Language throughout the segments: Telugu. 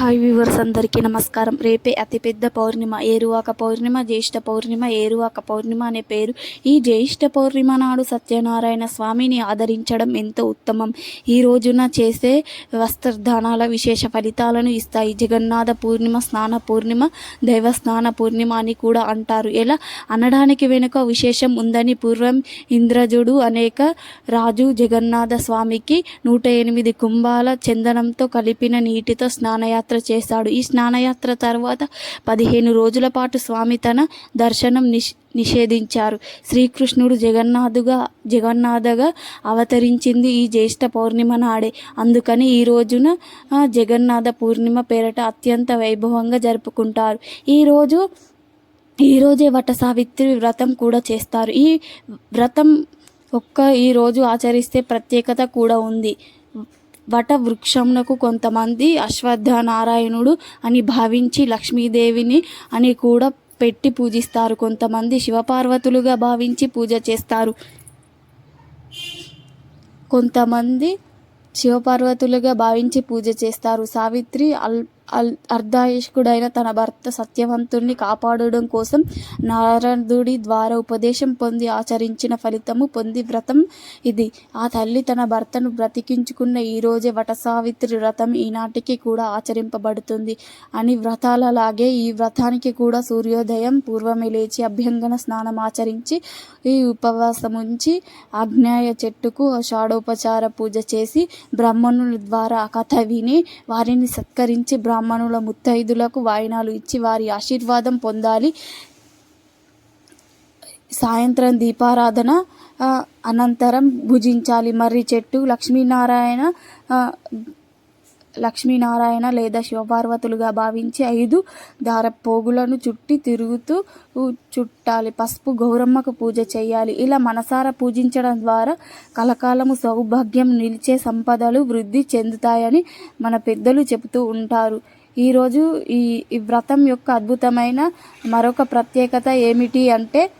హాయ్ వ్యూవర్స్ అందరికీ నమస్కారం. రేపే అతిపెద్ద పౌర్ణిమ ఏరువాక పౌర్ణిమ జ్యేష్ఠ పౌర్ణిమ ఏరువాక పౌర్ణిమ అనే పేరు. ఈ జ్యేష్ఠ పౌర్ణిమ నాడు సత్యనారాయణ స్వామిని ఆదరించడం ఎంతో ఉత్తమం. ఈ రోజున చేసే వస్త్రదానాల విశేష ఫలితాలను ఇస్తాయి. జగన్నాథ పూర్ణిమ స్నాన పూర్ణిమ దైవ స్నాన పూర్ణిమ అని కూడా అంటారు. ఎలా? అనడానికి వెనుక విశేషం ఉందని పూర్వం ఇంద్రజుడు అనేక రాజు జగన్నాథ స్వామికి నూట ఎనిమిది కుంభాల చందనంతో కలిపిన నీటితో స్నానయాత్ర చేశాడు. ఈ స్నానయాత్ర తర్వాత పదిహేను రోజుల పాటు స్వామి తన దర్శనం నిష్ నిషేధించారు. శ్రీకృష్ణుడు జగన్నాథుగా జగన్నాథగా అవతరించింది ఈ జ్యేష్ఠ పౌర్ణిమ నాడే. అందుకని ఈ రోజున జగన్నాథ పూర్ణిమ పేరట అత్యంత వైభవంగా జరుపుకుంటారు. ఈరోజు ఈరోజే వట సావిత్రి వ్రతం కూడా చేస్తారు. ఈ వ్రతం ఒక్క ఈరోజు ఆచరిస్తే ప్రత్యేకత కూడా ఉంది. వటవృక్షమునకు కొంతమంది అశ్వత్థనారాయణుడు అని భావించి లక్ష్మీదేవిని అని కూడా పెట్టి పూజిస్తారు. కొంతమంది శివపార్వతులుగా భావించి పూజ చేస్తారు. కొంతమంది శివపార్వతులుగా భావించి పూజ చేస్తారు. సావిత్రి అల్ అర్ధాయుష్కుడైన తన భర్త సత్యవంతుణ్ణి కాపాడడం కోసం నారదుడి ద్వారా ఉపదేశం పొంది ఆచరించిన ఫలితము పొంది వ్రతం ఇది. ఆ తల్లి తన భర్తను బ్రతికించుకున్న ఈ రోజే వ్రతం ఈనాటికి కూడా ఆచరింపబడుతుంది. అని వ్రతాలలాగే ఈ వ్రతానికి కూడా సూర్యోదయం పూర్వమే లేచి అభ్యంగన స్నానం ఆచరించి ఈ ఉపవాసం ఉంచి ఆగ్నేయ చెట్టుకు షాడోపచార పూజ చేసి బ్రాహ్మణుల ద్వారా కథ విని వారిని సత్కరించి బ్రాహ్మణుల ముత్తైదులకు వాయినాలు ఇచ్చి వారి ఆశీర్వాదం పొందాలి. సాయంత్రం దీపారాధన అనంతరం భుజించాలి. మర్రి చెట్టు లక్ష్మీనారాయణ లక్ష్మీనారాయణ లేదా శివపార్వతులుగా భావించి ఐదు దార పోగులను చుట్టి తిరుగుతూ చుట్టాలి. పసుపు గౌరమ్మకు పూజ చేయాలి. ఇలా మనసారా పూజించడం ద్వారా కలకాలము సౌభాగ్యం నిలిచే సంపదలు వృద్ధి చెందుతాయని మన పెద్దలు చెబుతూ ఉంటారు. ఈరోజు ఈ ఈ వ్రతం యొక్క అద్భుతమైన మరొక ప్రత్యేకత ఏమిటి అంటే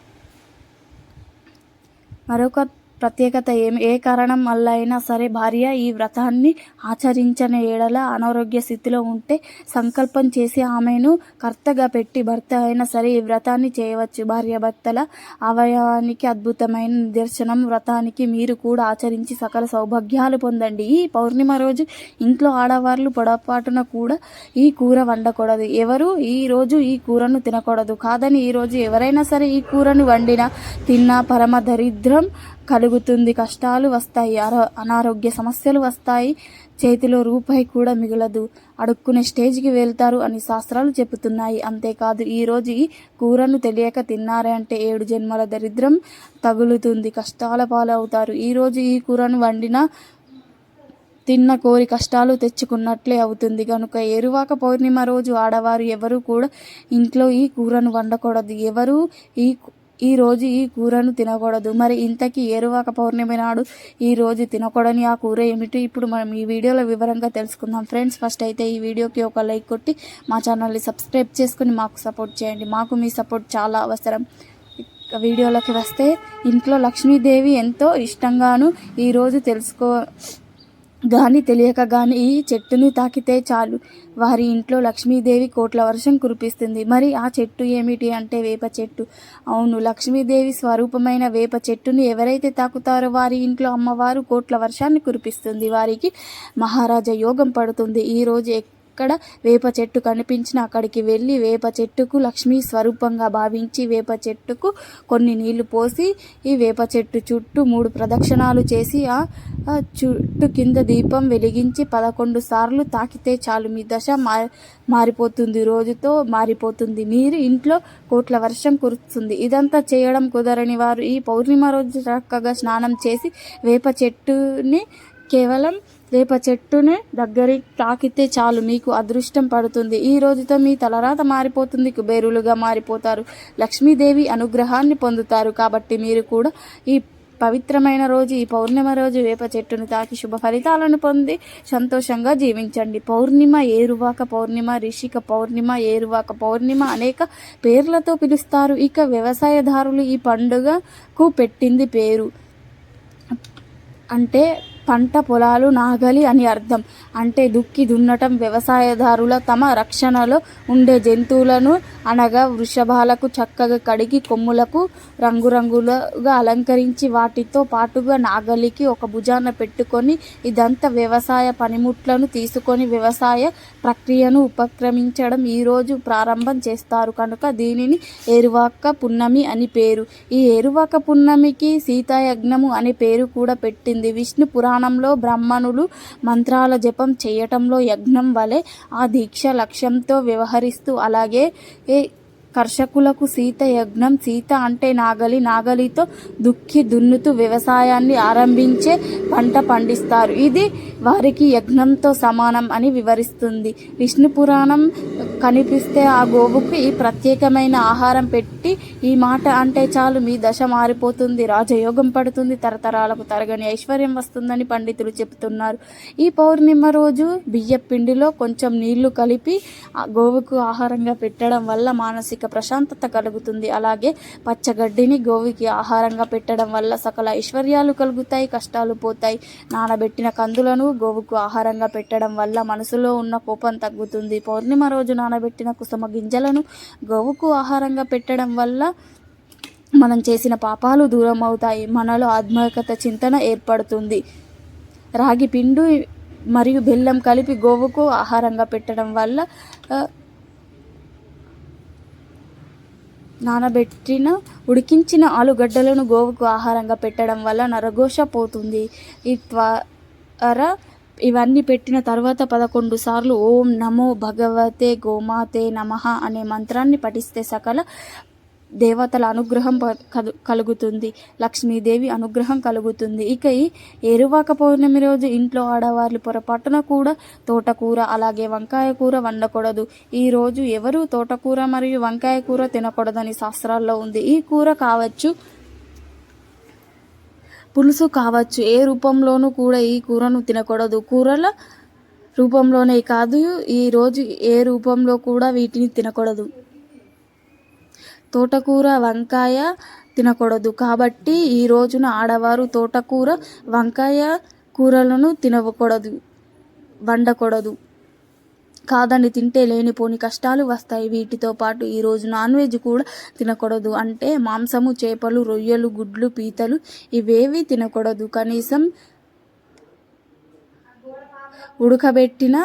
మరొక ప్రత్యేకత ఏమి ఏ కారణం వల్ల అయినా సరే భార్య ఈ వ్రతాన్ని ఆచరించని ఏడల అనారోగ్య స్థితిలో ఉంటే సంకల్పం చేసి ఆమెను కర్తగా పెట్టి భర్త అయినా సరే ఈ వ్రతాన్ని చేయవచ్చు. భార్య భర్తల అవయవానికి అద్భుతమైన నిదర్శనం. వ్రతానికి మీరు కూడా ఆచరించి సకల సౌభాగ్యాలు పొందండి. ఈ పౌర్ణిమ రోజు ఇంట్లో ఆడవాళ్ళు పొడపాటున కూడా ఈ కూర వండకూడదు. ఎవరు ఈ రోజు ఈ కూరను తినకూడదు. కాదని ఈరోజు ఎవరైనా సరే ఈ కూరను వండినా తిన్నా పరమ దరిద్రం కలుగుతుంది. కష్టాలు వస్తాయి. అనారోగ్య సమస్యలు వస్తాయి. చేతిలో రూపాయి కూడా మిగలదు. అడుక్కునే స్టేజ్కి వెళ్తారు అని శాస్త్రాలు చెబుతున్నాయి. అంతేకాదు ఈరోజు ఈ కూరను తెలియక తిన్నారే అంటే ఏడు జన్మల దరిద్రం తగులుతుంది. కష్టాల పాలవుతారు. అవుతారు ఈరోజు ఈ కూరను వండిన తిన్న కోరి కష్టాలు తెచ్చుకున్నట్లే అవుతుంది. కనుక ఎరువాక పౌర్ణిమ రోజు ఆడవారు ఎవరు కూడా ఇంట్లో ఈ కూరను వండకూడదు. ఎవరు ఈ ఈరోజు ఈ కూరను తినకూడదు. మరి ఇంతకీ ఏరువాక పౌర్ణమి నాడు ఈ రోజు తినకూడని ఆ కూర ఏమిటి? ఇప్పుడు మనం ఈ వీడియోలో వివరంగా తెలుసుకుందాం. ఫ్రెండ్స్ ఫస్ట్ అయితే ఈ వీడియోకి ఒక లైక్ కొట్టి మా ఛానల్ని సబ్స్క్రైబ్ చేసుకుని మాకు సపోర్ట్ చేయండి. మాకు మీ సపోర్ట్ చాలా అవసరం. వీడియోలోకి వస్తే ఇంట్లో లక్ష్మీదేవి ఎంతో ఇష్టంగాను ఈరోజు తెలుసుకో గాని తెలియక గాని ఈ చెట్టుని తాకితే చాలు. వారి ఇంట్లో లక్ష్మీదేవి కోట్ల వర్షం కురిపిస్తుంది. మరి ఆ చెట్టు ఏమిటి అంటే వేప చెట్టు. అవును లక్ష్మీదేవి స్వరూపమైన వేప చెట్టును ఎవరైతే తాకుతారో వారి ఇంట్లో అమ్మవారు కోట్ల వర్షాన్ని కురిపిస్తుంది. వారికి మహారాజా యోగం పడుతుంది. ఈరోజు ఎక్కడ వేప చెట్టు కనిపించిన అక్కడికి వెళ్ళి వేప చెట్టుకు లక్ష్మీ స్వరూపంగా భావించి వేప చెట్టుకు కొన్ని నీళ్ళు పోసి ఈ వేప చెట్టు చుట్టూ మూడు ప్రదక్షిణాలు చేసి ఆ చుట్టు కింద దీపం వెలిగించి పదకొండు సార్లు తాకితే చాలు. మీ దశ మారిపోతుంది. రోజుతో మారిపోతుంది. మీరు ఇంట్లో కోట్ల వర్షం కురుస్తుంది. ఇదంతా చేయడం కుదరని వారు ఈ పౌర్ణిమ రోజు చక్కగా స్నానం చేసి వేప చెట్టుని కేవలం వేప చెట్టునే దగ్గరికి తాకితే చాలు మీకు అదృష్టం పడుతుంది. ఈ రోజుతో మీ తలరాత మారిపోతుంది కుబేరులుగా మారిపోతారు. లక్ష్మీదేవి అనుగ్రహాన్ని పొందుతారు. కాబట్టి మీరు కూడా ఈ పవిత్రమైన రోజు ఈ పౌర్ణిమ రోజు వేప చెట్టును తాకి శుభ ఫలితాలను పొంది సంతోషంగా జీవించండి. పౌర్ణిమ ఏరువాక పౌర్ణిమ రిషిక పౌర్ణిమ ఏరువాక పౌర్ణిమ అనేక పేర్లతో పిలుస్తారు. ఇక వ్యవసాయదారులు ఈ పండుగకు పెట్టింది పేరు. అంటే పంట పొలాలు నాగలి అని అర్థం. అంటే దుక్కి దున్నటం వ్యవసాయదారుల తమ రక్షణలో ఉండే జంతువులను అనగా వృషభాలకు చక్కగా కడిగి కొమ్ములకు రంగురంగులుగా అలంకరించి వాటితో పాటుగా నాగలికి ఒక భుజాన పెట్టుకొని ఇదంతా వ్యవసాయ పనిముట్లను తీసుకొని వ్యవసాయ ప్రక్రియను ఉపక్రమించడం ఈరోజు ప్రారంభం చేస్తారు. కనుక దీనిని ఏరువాక పున్నమి అని పేరు. ఈ ఏరువాక పున్నమికి సీతాయజ్ఞము అనే పేరు కూడా పెట్టింది. విష్ణు పురాణ పురాణంలో బ్రాహ్మణులు మంత్రాల జపం చేయటంలో యజ్ఞం వలె ఆ దీక్ష లక్ష్యంతో వ్యవహరిస్తూ అలాగే ఏ కర్షకులకు సీత యజ్ఞం సీత అంటే నాగలి నాగలితో దుక్కి దున్నుతూ వ్యవసాయాన్ని ఆరంభించే పంట పండిస్తారు. ఇది వారికి యజ్ఞంతో సమానం అని వివరిస్తుంది. విష్ణు పురాణం కనిపిస్తే ఆ గోవుకు ఈ ప్రత్యేకమైన ఆహారం పెట్టి ఈ మాట అంటే చాలు మీ దశ మారిపోతుంది రాజయోగం పడుతుంది తరతరాలకు తరగని ఐశ్వర్యం వస్తుందని పండితులు చెబుతున్నారు. ఈ పౌర్ణిమ రోజు బియ్య పిండిలో కొంచెం నీళ్ళు కలిపి ఆ గోవుకు ఆహారంగా పెట్టడం వల్ల మానసిక ప్రశాంతత కలుగుతుంది. అలాగే పచ్చగడ్డిని గోవుకి ఆహారంగా పెట్టడం వల్ల సకల ఐశ్వర్యాలు కలుగుతాయి కష్టాలు పోతాయి. నానబెట్టిన కందులను గోవుకు ఆహారంగా పెట్టడం వల్ల మనసులో ఉన్న కోపం తగ్గుతుంది. పౌర్ణిమ రోజు నానబెట్టిన కుసుమ గింజలను గోవుకు ఆహారంగా పెట్టడం వల్ల మనం చేసిన పాపాలు దూరం అవుతాయి. మనలో ఆత్మకత చింతన ఏర్పడుతుంది. రాగి పిండి మరియు బెల్లం కలిపి గోవుకు ఆహారంగా పెట్టడం వల్ల ఆ, నానబెట్టిన ఉడికించిన ఆలుగడ్డలను గోవుకు ఆహారంగా పెట్టడం వల్ల నరఘోష పోతుంది. ఈ త్వర ఇవన్నీ పెట్టిన తర్వాత పదకొండు సార్లు ఓం నమో భగవతే గోమాతే నమః అనే మంత్రాన్ని పఠిస్తే సకల దేవతల అనుగ్రహం ప- కలుగుతుంది. లక్ష్మీదేవి అనుగ్రహం కలుగుతుంది. ఇక ఈ ఎరువాక పౌర్ణమి రోజు ఇంట్లో ఆడవాళ్ళు పొరపాటున కూడా తోటకూర అలాగే వంకాయ కూర వండకూడదు. ఈ రోజు ఎవరు తోటకూర మరియు వంకాయ కూర తినకూడదని శాస్త్రాల్లో ఉంది. ఈ కూర కావచ్చు పులుసు కావచ్చు ఏ రూపంలోనూ కూడా ఈ కూరను తినకూడదు. కూరల రూపంలోనే కాదు ఈ రోజు ఏ రూపంలో కూడా వీటిని తినకూడదు. తోటకూర వంకాయ తినకూడదు. కాబట్టి ఈ రోజున ఆడవారు తోటకూర వంకాయ కూరలను తినకూడదు వండకూడదు. కాదని తింటే లేనిపోని కష్టాలు వస్తాయి. వీటితో పాటు ఈరోజు నాన్ వెజ్ కూడా తినకూడదు. అంటే మాంసము చేపలు రొయ్యలు గుడ్లు పీతలు ఇవేవి తినకూడదు. కనీసం ఉడకబెట్టిన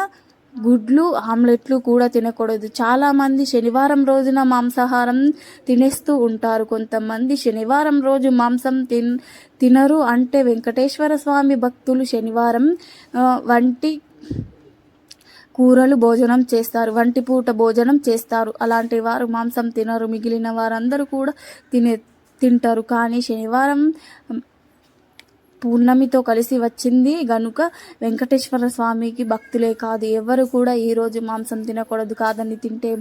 గుడ్లు ఆమ్లెట్లు కూడా తినకూడదు. చాలామంది శనివారం రోజున మాంసాహారం తినేస్తూ ఉంటారు. కొంతమంది శనివారం రోజు మాంసం తిన్ తినరు. అంటే వెంకటేశ్వర స్వామి భక్తులు శనివారం వంటి కూరలు భోజనం చేస్తారు. వంటి పూట భోజనం చేస్తారు. అలాంటి వారు మాంసం తినరు. మిగిలిన వారందరూ కూడా తినే తింటారు. కానీ శనివారం పూర్ణమితో కలిసి వచ్చింది. గనుక వెంకటేశ్వర స్వామికి భక్తులే కాదు ఎవరు కూడా ఈరోజు మాంసం తినకూడదు కాదని తింటే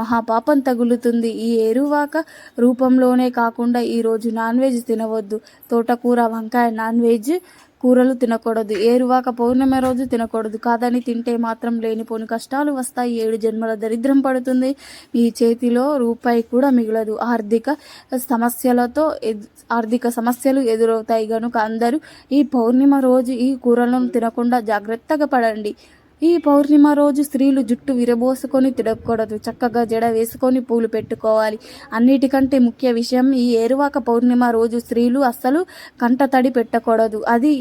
మహాపాపం తగులుతుంది. ఈ ఎరువాక రూపంలోనే కాకుండా ఈరోజు నాన్ వెజ్ తినవద్దు. తోటకూర వంకాయ నాన్ వెజ్ కూరలు తినకూడదు. ఏరువాక పౌర్ణమి రోజు తినకూడదు. కాదని తింటే మాత్రం లేనిపోని కష్టాలు వస్తాయి. ఏడు జన్మల దరిద్రం పడుతుంది. మీ చేతిలో రూపాయి కూడా మిగలదు. ఆర్థిక సమస్యలతో ఆర్థిక సమస్యలు ఎదురవుతాయి కనుక అందరూ ఈ పౌర్ణిమ రోజు ఈ కూరలను తినకుండా జాగ్రత్తగా పడండి. ఈ పౌర్ణిమ రోజు స్త్రీలు జుట్టు విరబోసుకొని తిడకూడదు. చక్కగా జడ వేసుకొని పూలు పెట్టుకోవాలి. అన్నిటికంటే ముఖ్య విషయం ఈ ఏరువాక పౌర్ణిమ రోజు స్త్రీలు అస్సలు కంట తడి పెట్టకూడదు. అది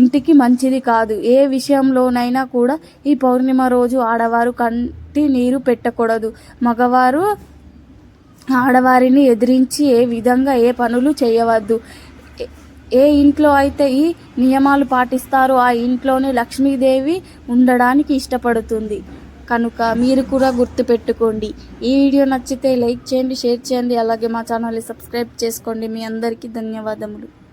ఇంటికి మంచిది కాదు. ఏ విషయంలోనైనా కూడా ఈ పౌర్ణిమ రోజు ఆడవారు కంటి నీరు పెట్టకూడదు. మగవారు ఆడవారిని ఎదిరించి ఏ విధంగా ఏ పనులు చేయవద్దు. ఏ ఇంట్లో అయితే ఈ నియమాలు పాటిస్తారో ఆ ఇంట్లోనే లక్ష్మీదేవి ఉండడానికి ఇష్టపడుతుంది. కనుక మీరు కూడా గుర్తుపెట్టుకోండి. ఈ వీడియో నచ్చితే లైక్ చేయండి షేర్ చేయండి అలాగే మా ఛానల్ని సబ్స్క్రైబ్ చేసుకోండి. మీ అందరికీ ధన్యవాదములు.